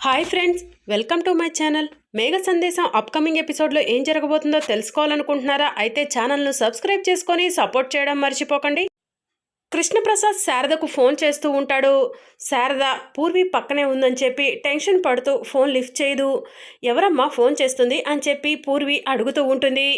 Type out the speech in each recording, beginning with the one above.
Hi friends welcome to my channel. Megha Sandesam upcoming ఎపిసోడ్లో ఏం జరగబోతుందో తెలుసుకోవాలనుకుంటున్నారా? అయితే ఛానల్ను సబ్స్క్రైబ్ చేసుకొని సపోర్ట్ చేయడం మర్చిపోకండి. కృష్ణప్రసాద్ శారదకు ఫోన్ చేస్తూ ఉంటాడు. శారద పూర్వి పక్కనే ఉందని చెప్పి టెన్షన్ పడుతూ ఫోన్ లిఫ్ట్ చేయదు. ఎవరమ్మా ఫోన్ చేస్తుంది? అని చెప్పి పూర్వి అడుగుతూ ఉంటుంది.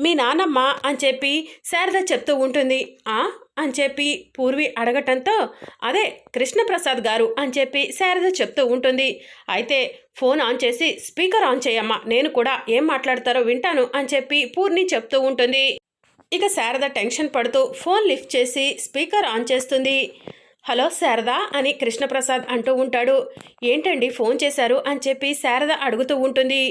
మీ నానమ్మ అని చెప్పి శారద చెప్తూ ఉంటుంది. ఆ? అని చెప్పి పూర్వి అడగటంతో అదే కృష్ణప్రసాద్ గారు అని చెప్పి శారద చెప్తూ ఉంటుంది. అయితే ఫోన్ ఆన్ చేసి స్పీకర్ ఆన్ చేయమ్మా నేను కూడా ఏం మాట్లాడతారో వింటాను అని చెప్పి పూర్ణి చెప్తూ ఉంటుంది. ఇక శారద టెన్షన్ పడుతూ ఫోన్ లిఫ్ట్ చేసి స్పీకర్ ఆన్ చేస్తుంది. హలో శారద అని కృష్ణప్రసాద్ అంటూ ఉంటాడు. ఏంటండి ఫోన్ చేశారు అని చెప్పి శారద అడుగుతూ ఉంటుంది.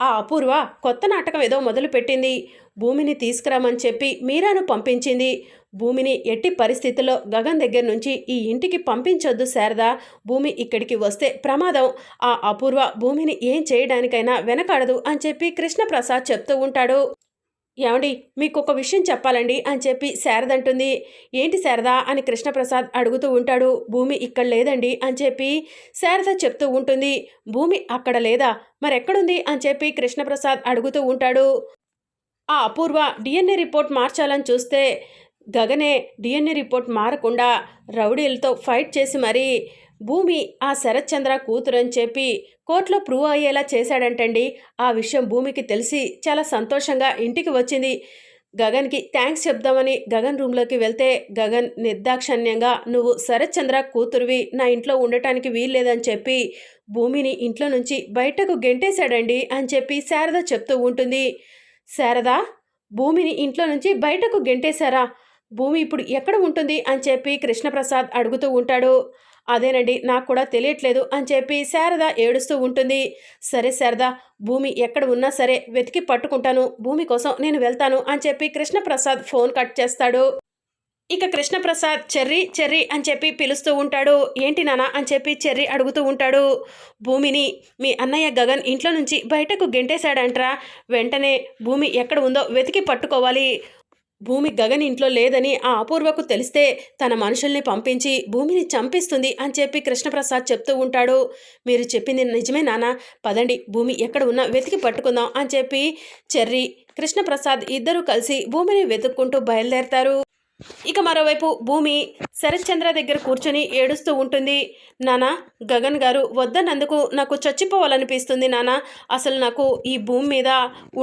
ఆ అపూర్వ కొత్త నాటకం ఏదో మొదలుపెట్టింది. భూమిని తీసుకురామని చెప్పి మీరాను పంపించింది. భూమిని ఎట్టి పరిస్థితుల్లో గగన్ దగ్గర నుంచి ఈ ఇంటికి పంపించొద్దు శారదా. భూమి ఇక్కడికి వస్తే ప్రమాదం. ఆ అపూర్వ భూమిని ఏం చేయడానికైనా వెనకాడదు అని చెప్పి కృష్ణప్రసాద్ చెప్తూ ఉంటాడు. ఏమండి మీకు ఒక విషయం చెప్పాలండి అని చెప్పి శారద అంటుంది ఏంటి శారదా అని కృష్ణప్రసాద్ అడుగుతూ ఉంటాడు. భూమి ఇక్కడ లేదండి అని చెప్పి శారద చెప్తూ ఉంటుంది. భూమి అక్కడ లేదా? మరెక్కడుంది? అని చెప్పి కృష్ణప్రసాద్ అడుగుతూ ఉంటాడు. ఆ అపూర్వ డిఎన్ఏ రిపోర్ట్ మార్చాలని చూస్తే గగనే డిఎన్ఏ రిపోర్ట్ మారకుండా రౌడీలతో ఫైట్ చేసి మరీ భూమి ఆ శరత్చంద్ర కూతురు అని చెప్పి కోర్టులో ప్రూవ్ అయ్యేలా చేశాడంటండి. ఆ విషయం భూమికి తెలిసి చాలా సంతోషంగా ఇంటికి వచ్చింది. గగన్కి థ్యాంక్స్ చెప్దామని గగన్ రూమ్లోకి వెళ్తే గగన్ నిర్దాక్షణ్యంగా నువ్వు శరత్చంద్ర కూతురువి. నా ఇంట్లో ఉండటానికి వీల్లేదని చెప్పి భూమిని ఇంట్లో నుంచి బయటకు గెంటేశాడండి అని చెప్పి శారద చెప్తూ ఉంటుంది. శారద భూమిని ఇంట్లో నుంచి బయటకు గెంటేశారా? భూమి ఇప్పుడు ఎక్కడ ఉంటుంది? అని చెప్పి కృష్ణప్రసాద్ అడుగుతూ ఉంటాడు. అదేనండి నాకు కూడా తెలియట్లేదు అని చెప్పి శారద ఏడుస్తూ ఉంటుంది. సరే శారద భూమి ఎక్కడ ఉన్నా సరే వెతికి పట్టుకుంటాను. భూమి కోసం నేను వెళ్తాను అని చెప్పి కృష్ణప్రసాద్ ఫోన్ కట్ చేస్తాడు. ఇక కృష్ణప్రసాద్ చెర్రీ చెర్రీ అని చెప్పి పిలుస్తూ ఉంటాడు. ఏంటి నానా అని చెప్పి చెర్రీ అడుగుతూ ఉంటాడు. భూమిని మీ అన్నయ్య గగన్ ఇంట్లో నుంచి బయటకు గెంటేశాడంట్రా. వెంటనే భూమి ఎక్కడ ఉందో వెతికి పట్టుకోవాలి. భూమి గగన్ ఇంట్లో లేదని ఆ అపూర్వకు తెలిస్తే తన మనుషుల్ని పంపించి భూమిని చంపిస్తుంది అని చెప్పి కృష్ణప్రసాద్ చెప్తూ ఉంటాడు. మీరు చెప్పింది నిజమే నాన్న పదండి భూమి ఎక్కడ ఉన్నా వెతికి పట్టుకుందాం అని చెప్పి చెర్రి కృష్ణప్రసాద్ ఇద్దరూ కలిసి భూమిని వెతుక్కుంటూ బయలుదేరతారు. ఇక మరోవైపు భూమి శరత్చంద్ర దగ్గర కూర్చొని ఏడుస్తూ ఉంటుంది. నానా గగన్ గారు వద్దన్నందుకు నాకు చచ్చిపోవాలనిపిస్తుంది నానా. అసలు నాకు ఈ భూమి మీద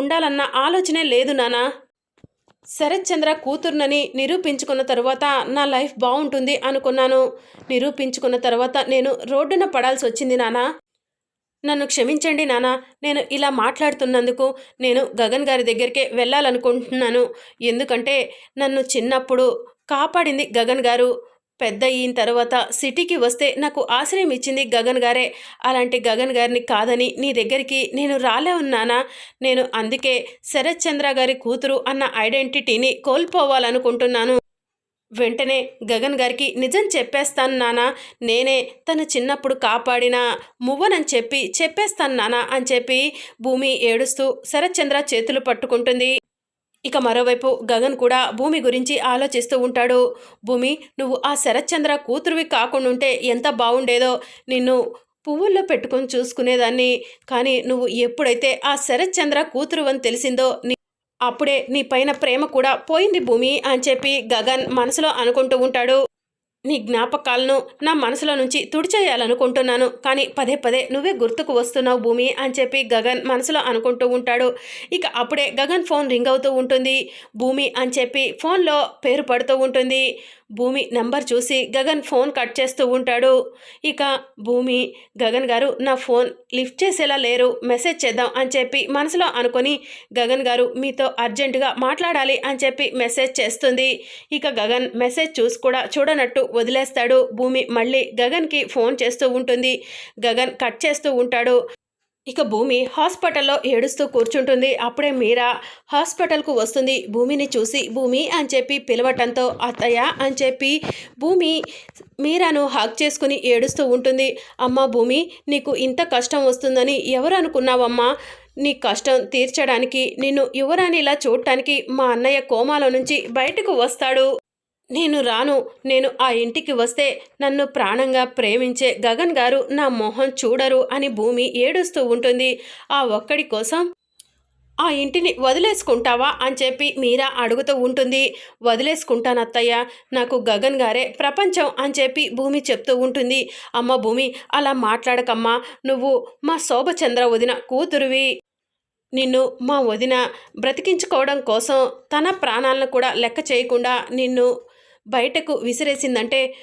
ఉండాలన్న ఆలోచనే లేదు నానా. శరత్చంద్ర కూతుర్నని నిరూపించుకున్న తర్వాత నా లైఫ్ బాగుంటుంది అనుకున్నాను. నిరూపించుకున్న తర్వాత నేను రోడ్డున పడాల్సి వచ్చింది నానా. నన్ను క్షమించండి నానా నేను ఇలా మాట్లాడుతున్నందుకు నేను గగన్ గారి దగ్గరికే వెళ్ళాలనుకుంటున్నాను. ఎందుకంటే నన్ను చిన్నప్పుడు కాపాడింది గగన్ గారు. పెద్ద అయిన తర్వాత సిటీకి వస్తే నాకు ఆశ్రయం ఇచ్చింది గగన్ గారే. అలాంటి గగన్ గారిని కాదని నీ దగ్గరికి నేను రాలే ఉన్నానా నేను అందుకే శరత్ చంద్ర గారి కూతురు అన్న ఐడెంటిటీని కోల్పోవాలనుకుంటున్నాను. వెంటనే గగన్ గారికి నిజం చెప్పేస్తాను నానా. నేనే తను చిన్నప్పుడు కాపాడిన మువ్వనని చెప్పి చెప్పేస్తాను నానా అని చెప్పి భూమి ఏడుస్తూ శరత్చంద్ర చేతులు పట్టుకుంటుంది. ఇక మరోవైపు గగన్ కూడా భూమి గురించి ఆలోచిస్తూ ఉంటాడు. భూమి నువ్వు ఆ శరత్చంద్ర కూతురువి కాకుండా ఉంటే ఎంత బాగుండేదో నిన్ను పువ్వుల్లో పెట్టుకొని చూసుకునేదాన్ని. కానీ నువ్వు ఎప్పుడైతే ఆ శరత్చంద్ర కూతురు అని తెలిసిందో అప్పుడే నీ పైన ప్రేమ కూడా పోయింది భూమి అని చెప్పి గగన్ మనసులో అనుకుంటూ ఉంటాడు. నీ జ్ఞాపకాలను నా మనసులో నుంచి తుడిచేయాలనుకుంటున్నాను. కానీ పదే పదే నువ్వే గుర్తుకు వస్తున్నావు భూమి అని చెప్పి గగన్ మనసులో అనుకుంటూ ఉంటాడు. ఇక అప్పుడే గగన్ ఫోన్ రింగ్ అవుతూ ఉంటుంది. భూమి అని చెప్పి ఫోన్లో పేరు పడుతూ ఉంటుంది. భూమి నెంబర్ చూసి గగన్ ఫోన్ కట్ చేస్తూ ఉంటాడు. ఇక భూమి గగన్ గారు నా ఫోన్ లిఫ్ట్ చేసేలా లేరు. మెసేజ్ చేద్దాం అని చెప్పి మనసులో అనుకొని గగన్ గారు మీతో అర్జెంటుగా మాట్లాడాలి అని చెప్పి మెసేజ్ చేస్తుంది. ఇక గగన్ మెసేజ్ చూసి కూడా చూడనట్టు వదిలేస్తాడు. భూమి మళ్ళీ గగన్కి ఫోన్ చేస్తూ ఉంటుంది. గగన్ కట్ చేస్తూ ఉంటాడు. ఇక భూమి హాస్పిటల్లో ఏడుస్తూ కూర్చుంటుంది. అప్పుడే మీరా హాస్పిటల్కు వస్తుంది. భూమిని చూసి భూమి అని చెప్పి పిలవటంతో అత్తయ్య అని చెప్పి భూమి మీరాను హాక్ చేసుకుని ఏడుస్తూ ఉంటుంది. అమ్మ భూమి నీకు ఇంత కష్టం వస్తుందని ఎవరు అనుకున్నావమ్మా? నీ కష్టం తీర్చడానికి నిన్ను యువరాణిలా చూడటానికి మా అన్నయ్య కోమాలో నుంచి బయటకు వస్తాడు. నేను రాను. నేను ఆ ఇంటికి వస్తే నన్ను ప్రాణంగా ప్రేమించే గగన్ గారు నా మొహం చూడరు అని భూమి ఏడుస్తూ ఉంటుంది. ఆ ఒక్కడి కోసం ఆ ఇంటిని వదిలేసుకుంటావా అని చెప్పి మీరా అడుగుతూ ఉంటుంది. వదిలేసుకుంటానత్తయ్య నాకు గగన్ గారే ప్రపంచం అని చెప్పి భూమి చెప్తూ ఉంటుంది. అమ్మ భూమి అలా మాట్లాడకమ్మా. నువ్వు మా శోభచంద్ర వదిన కూతురువి. నిన్ను మా వదిన బ్రతికించుకోవడం కోసం తన ప్రాణాలను కూడా లెక్క చేయకుండా నిన్ను బయటకు విసిరేసిందంటే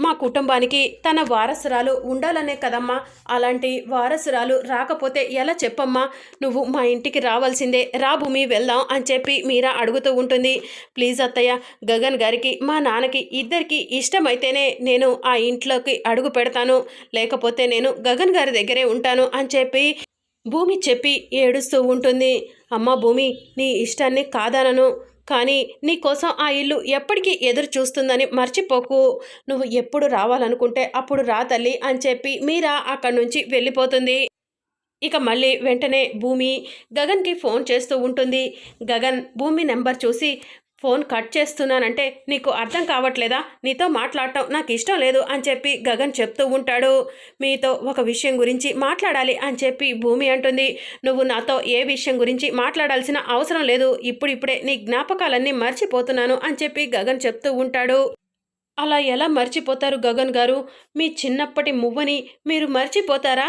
మా కుటుంబానికి తన వారసురాలు ఉండాలనే కదమ్మా. అలాంటి వారసురాలు రాకపోతే ఎలా చెప్పమ్మా? నువ్వు మా ఇంటికి రావాల్సిందే. రా భూమి వెళ్దాం అని చెప్పి మీరా అడుగుతూ ఉంటుంది. ప్లీజ్ అత్తయ్య గగన్ గారికి మా నాన్నకి ఇద్దరికి ఇష్టమైతేనే నేను ఆ ఇంట్లోకి అడుగు పెడతాను. లేకపోతే నేను గగన్ గారి దగ్గరే ఉంటాను అని చెప్పి భూమి చెప్పి ఏడుస్తూ ఉంటుంది. అమ్మ భూమి నీ ఇష్టాన్ని కాదనను. కానీ నీకోసం ఆ ఇల్లు ఎప్పటికీ ఎదురు చూస్తుందని మర్చిపోకు. నువ్వు ఎప్పుడు రావాలనుకుంటే అప్పుడు రా తల్లి అని చెప్పి మీరా అక్కడి నుంచి వెళ్ళిపోతుంది. ఇక మళ్ళీ వెంటనే భూమి గగన్కి ఫోన్ చేస్తూ ఉంటుంది. గగన్ భూమి నెంబర్ చూసి ఫోన్ కట్ చేస్తున్నానంటే నీకు అర్థం కావట్లేదా? నీతో మాట్లాడటం నాకు ఇష్టం లేదు అని చెప్పి గగన్ చెప్తూ ఉంటాడు. మీతో ఒక విషయం గురించి మాట్లాడాలి అని చెప్పి భూమి అంటుంది. నువ్వు నాతో ఏ విషయం గురించి మాట్లాడాల్సిన అవసరం లేదు. ఇప్పుడిప్పుడే నీ జ్ఞాపకాలన్నీ మర్చిపోతున్నాను అని చెప్పి గగన్ చెప్తూ ఉంటాడు. అలా ఎలా మర్చిపోతారు గగన్ గారు? మీ చిన్నప్పటి మువ్వని మీరు మర్చిపోతారా?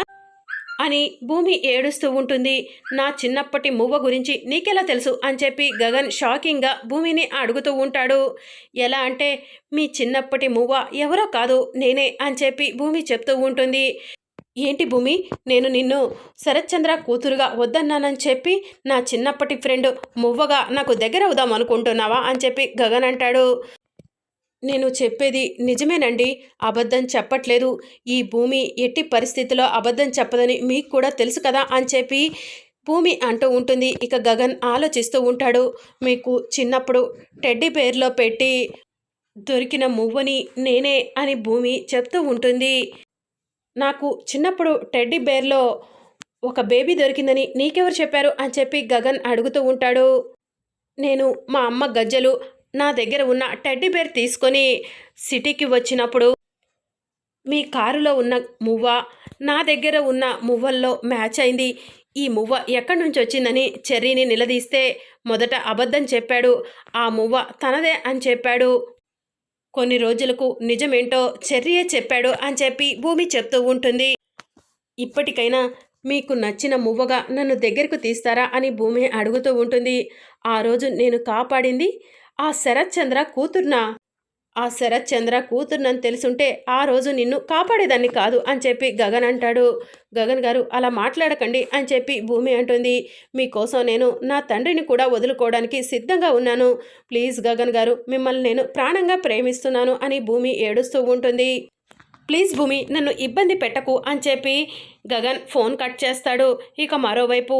అని భూమి ఏడుస్తూ ఉంటుంది. నా చిన్నప్పటి మువ్వ గురించి నీకెలా తెలుసు? అని చెప్పి గగన్ షాకింగ్గా భూమిని అడుగుతూ ఉంటాడు. ఎలా అంటే మీ చిన్నప్పటి మువ్వ ఎవరో కాదు నేనే అని చెప్పి భూమి చెప్తూ ఉంటుంది. ఏంటి భూమి? నేను నిన్ను శరత్చంద్ర కూతురుగా వద్దన్నానని చెప్పి నా చిన్నప్పటి ఫ్రెండ్ మువ్వగా నాకు దగ్గర అవుదాం అనుకుంటున్నావా? అని చెప్పి గగన్ అంటాడు. నేను చెప్పేది నిజమేనండి. అబద్ధం చెప్పట్లేదు. ఈ భూమి ఎట్టి పరిస్థితిలో అబద్ధం చెప్పదని మీకు కూడా తెలుసు కదా అని చెప్పి భూమి అంటూ ఉంటుంది. ఇక గగన్ ఆలోచిస్తూ ఉంటాడు. మీకు చిన్నప్పుడు టెడ్డీ పేర్లో పెట్టి దొరికిన మువ్వని నేనే అని భూమి చెప్తూ ఉంటుంది. నాకు చిన్నప్పుడు టెడ్డీ బేర్లో ఒక బేబీ దొరికిందని నీకెవరు చెప్పారు అని చెప్పి గగన్ అడుగుతూ ఉంటాడు. నేను మా అమ్మ గజ్జలు నా దగ్గర ఉన్న టెడ్డీ బేర్ తీసుకొని సిటీకి వచ్చినప్పుడు మీ కారులో ఉన్న మువ్వ నా దగ్గర ఉన్న మువ్వల్లో మ్యాచ్ అయింది. ఈ మువ్వ ఎక్కడి నుంచి వచ్చిందని చెర్రీని నిలదీస్తే మొదట అబద్ధం చెప్పాడు. ఆ మువ్వ తనదే అని చెప్పాడు. కొన్ని రోజులకు నిజమేంటో చెర్రీయే చెప్పాడు అని చెప్పి భూమి చెప్తూ ఉంటుంది. ఇప్పటికైనా మీకు నచ్చిన మువ్వగా నన్ను దగ్గరకు తీస్తారా అని భూమి అడుగుతూ ఉంటుంది. ఆ రోజు నేను కాపాడింది ఆ శరత్ చంద్ర కూతుర్నా? ఆ శరత్ చంద్ర కూతుర్నని తెలుసుంటే ఆ రోజు నిన్ను కాపాడేదాన్ని కాదు అని చెప్పి గగన్ అంటాడు. గగన్ గారు అలా మాట్లాడకండి అని చెప్పి భూమి అంటుంది. మీకోసం నేను నా తండ్రిని కూడా వదులుకోవడానికి సిద్ధంగా ఉన్నాను. ప్లీజ్ గగన్ గారు మిమ్మల్ని నేను ప్రాణంగా ప్రేమిస్తున్నాను అని భూమి ఏడుస్తూ ఉంటుంది. ప్లీజ్ భూమి నన్ను ఇబ్బంది పెట్టకు అని చెప్పి గగన్ ఫోన్ కట్ చేస్తాడు. ఇక మరోవైపు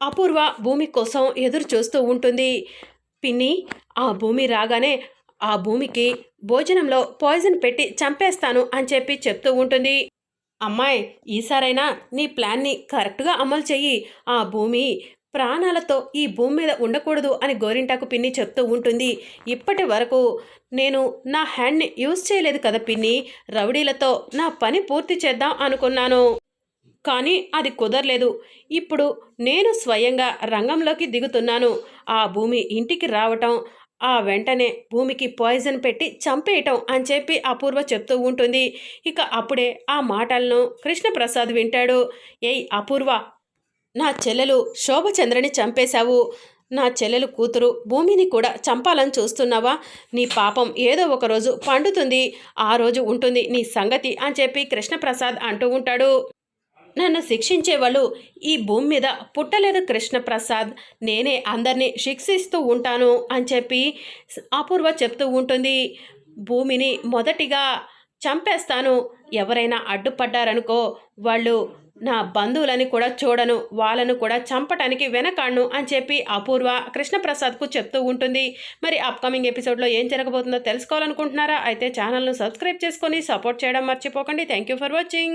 అపూర్వ భూమి కోసం ఎదురు చూస్తూ ఉంటుంది. పిన్ని ఆ భూమి రాగానే ఆ భూమికి భోజనంలో పాయిజన్ పెట్టి చంపేస్తాను అని చెప్పి చెప్తూ ఉంటుంది. అమ్మాయి ఈసారైనా నీ ప్లాన్ని కరెక్ట్గా అమలు చెయ్యి. ఆ భూమి ప్రాణాలతో ఈ భూమి మీద ఉండకూడదు అని గోరింటాకు పిన్ని చెప్తూ ఉంటుంది. ఇప్పటి వరకు నేను నా హ్యాండ్ని యూజ్ చేయలేదు కదా పిన్ని. రౌడీలతో నా పని పూర్తి చేద్దాం అనుకున్నాను. కానీ అది కుదరలేదు. ఇప్పుడు నేను స్వయంగా రంగంలోకి దిగుతున్నాను. ఆ భూమి ఇంటికి రావటం ఆ వెంటనే భూమికి పాయిజన్ పెట్టి చంపేయటం అని చెప్పి అపూర్వ చెప్తూ ఉంటుంది. ఇక అప్పుడే ఆ మాటలను కృష్ణప్రసాద్ వింటాడు. ఏయ్ అపూర్వ నా చెల్లెలు శోభచంద్రని చంపేశావు. నా చెల్లెలు కూతురు భూమిని కూడా చంపాలని చూస్తున్నావా? నీ పాపం ఏదో ఒక రోజు పండుతుంది. ఆ రోజు ఉంటుంది నీ సంగతి అని చెప్పి కృష్ణప్రసాద్ అంటూ ఉంటాడు. నన్ను శిక్షించేవాళ్ళు ఈ భూమి మీద పుట్టలేదు కృష్ణప్రసాద్. నేనే అందరినీ శిక్షిస్తూ ఉంటాను అని చెప్పి అపూర్వ చెప్తూ ఉంటుంది. భూమిని మొదటిగా చంపేస్తాను. ఎవరైనా అడ్డుపడ్డారనుకో వాళ్ళు నా బంధువులని కూడా చూడను. వాళ్ళను కూడా చంపటానికి వెనకాడను అని చెప్పి అపూర్వ కృష్ణప్రసాద్కు చెప్తూ ఉంటుంది. మరి అప్కమింగ్ ఎపిసోడ్లో ఏం జరగబోతుందో తెలుసుకోవాలనుకుంటున్నారా? అయితే ఛానల్ను సబ్స్క్రైబ్ చేసుకొని సపోర్ట్ చేయడం మర్చిపోకండి. Thank you for watching